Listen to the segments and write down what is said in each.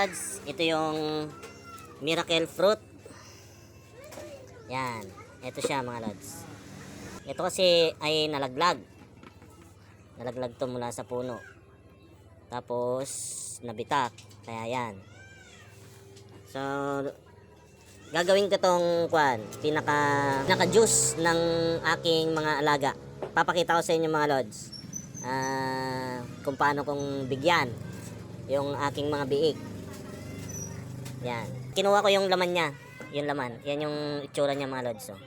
lods, ito yung miracle fruit. Yan. Ito siya mga lods. Ito kasi ay nalaglag. Nalaglag to mula sa puno. Tapos nabitak. Kaya yan. So gagawin ko tong kwan, pinaka pinaka juice ng aking mga alaga. Papakita ko sa inyo mga lods. Ah, kung paano kong bigyan yung aking mga biik. Yan. Kinuha ko yung laman niya. Yung laman. Yan yung itsura niya mga lods. Oh.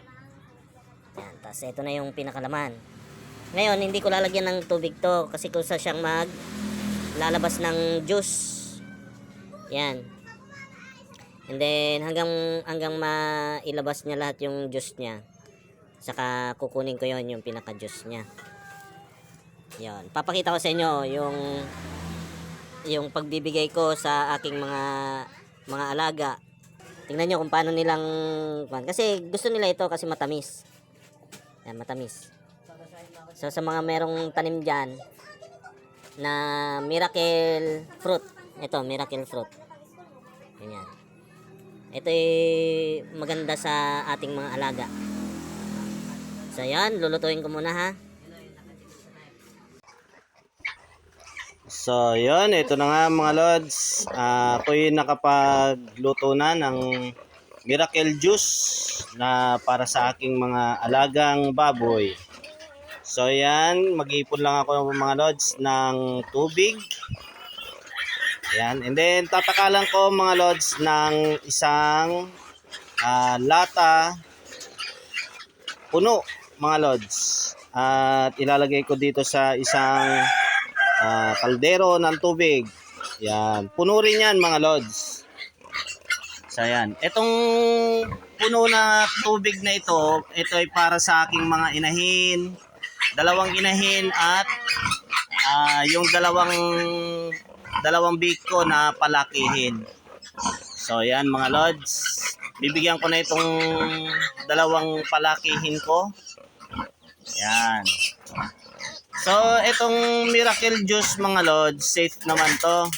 Yan. Tapos ito na yung pinakalaman. Ngayon, hindi ko lalagyan ng tubig to kasi kusa siyang mag lalabas ng juice. Yan. And then hanggang hanggang mailabas niya lahat yung juice niya. Saka kukunin ko yon yung pinaka juice niya. Yon. Papakita ko sa inyo yung yung pagbibigay ko sa aking mga mga alaga. Tingnan nyo kung paano nilang. Kasi gusto nila ito kasi matamis. Yan, matamis. So sa mga merong tanim dyan na miracle fruit. Ito, miracle fruit. Ganyan. Ito ay maganda sa ating mga alaga. So yan, lulutuin ko muna ha. So, yun. Ito na nga mga lods. Ah, ako'y nakapagluto na ng miracle juice na para sa aking mga alagang baboy. So, yan. Mag-ipon lang ako mga lods ng tubig. Yan. And then, tatakalan ko mga lods ng isang ah, lata puno mga lods. At ilalagay ko dito sa isang ah, kaldero ng tubig. Yan. Puno rin yan mga lods. So yan. Itong puno na tubig na ito, ito ay para sa aking mga inahin, dalawang inahin at ah, yung dalawang dalawang big ko na palakihin. So yan mga lods. Bibigyan ko na itong dalawang palakihin ko. Yan. So, itong Miracle Juice mga Lord, safe naman to.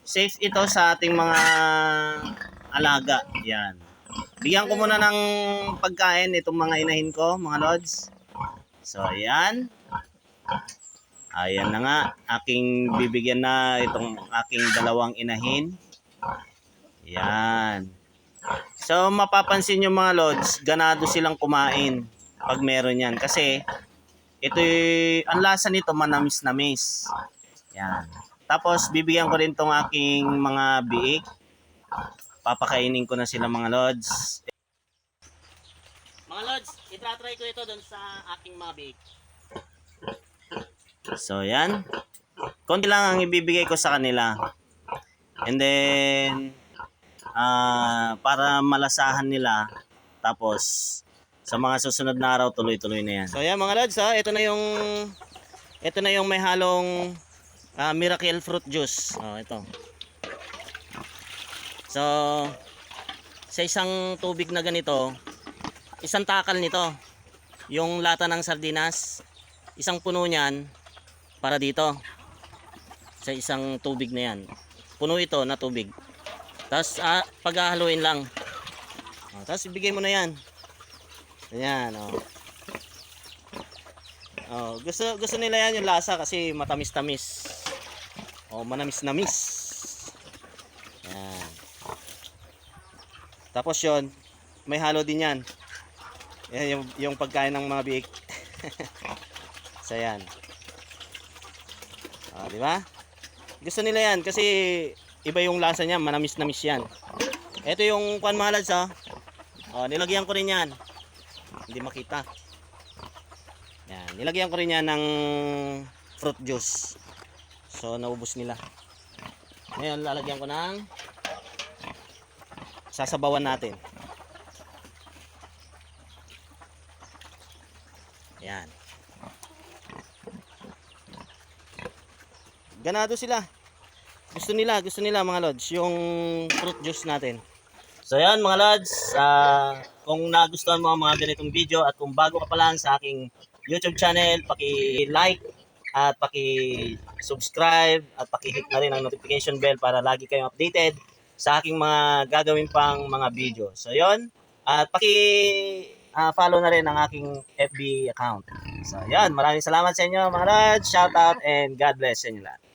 Safe ito sa ating mga alaga. Yan. Bigyan ko muna ng pagkain itong mga inahin ko, mga Lods. So, ayan. Ayan na nga. Aking bibigyan na itong aking dalawang inahin. Yan. So, mapapansin nyo mga Lods, ganado silang kumain pag meron yan. Kasi, ito ang lasa nito manamis-namis. Yan. Tapos bibigyan ko rin tong aking mga biik. Papakainin ko na sila mga lods. Mga lods, itratry ko ito doon sa aking mga biik. So yan. Konti lang ang ibibigay ko sa kanila. And then ah para malasahan nila tapos sa mga susunod na araw tuloy-tuloy na yan. So yan mga lods, ha? ito na yung ito na yung may halong ah, miracle fruit juice. Oh, ito. So sa isang tubig na ganito, isang takal nito. Yung lata ng sardinas, isang puno niyan para dito. Sa isang tubig na yan. Puno ito na tubig. Tapos ah, paghahaluin lang. Oh, tapos ibigay mo na yan. Ayan, oh. Oh, gusto gusto nila yan yung lasa kasi matamis-tamis. Oh, manamis-namis. Ayan. Tapos yon, may halo din yan. Yan yung, yung pagkain ng mga biik. so yan. Oh, di ba? Gusto nila yan kasi iba yung lasa niya, manamis-namis yan. Ito yung kwan mahalads ha. Oh, nilagyan ko rin yan. Hindi makita. Yan, nilagyan ko rin yan ng fruit juice. So naubos nila. Ngayon lalagyan ko ng sasabawan natin. Yan. Ganado sila. Gusto nila, gusto nila mga lods, yung fruit juice natin. So yan mga lods, ah, kung nagustuhan mo ang mga ganitong video at kung bago ka pa lang sa aking YouTube channel, paki-like, at paki-subscribe at paki-hit na rin ang notification bell para lagi kayong updated sa aking mga gagawin pang mga video. So, yon At paki-follow na rin ang aking FB account. So, yan. Maraming salamat sa inyo mga lads. Shout out and God bless sa inyo lahat.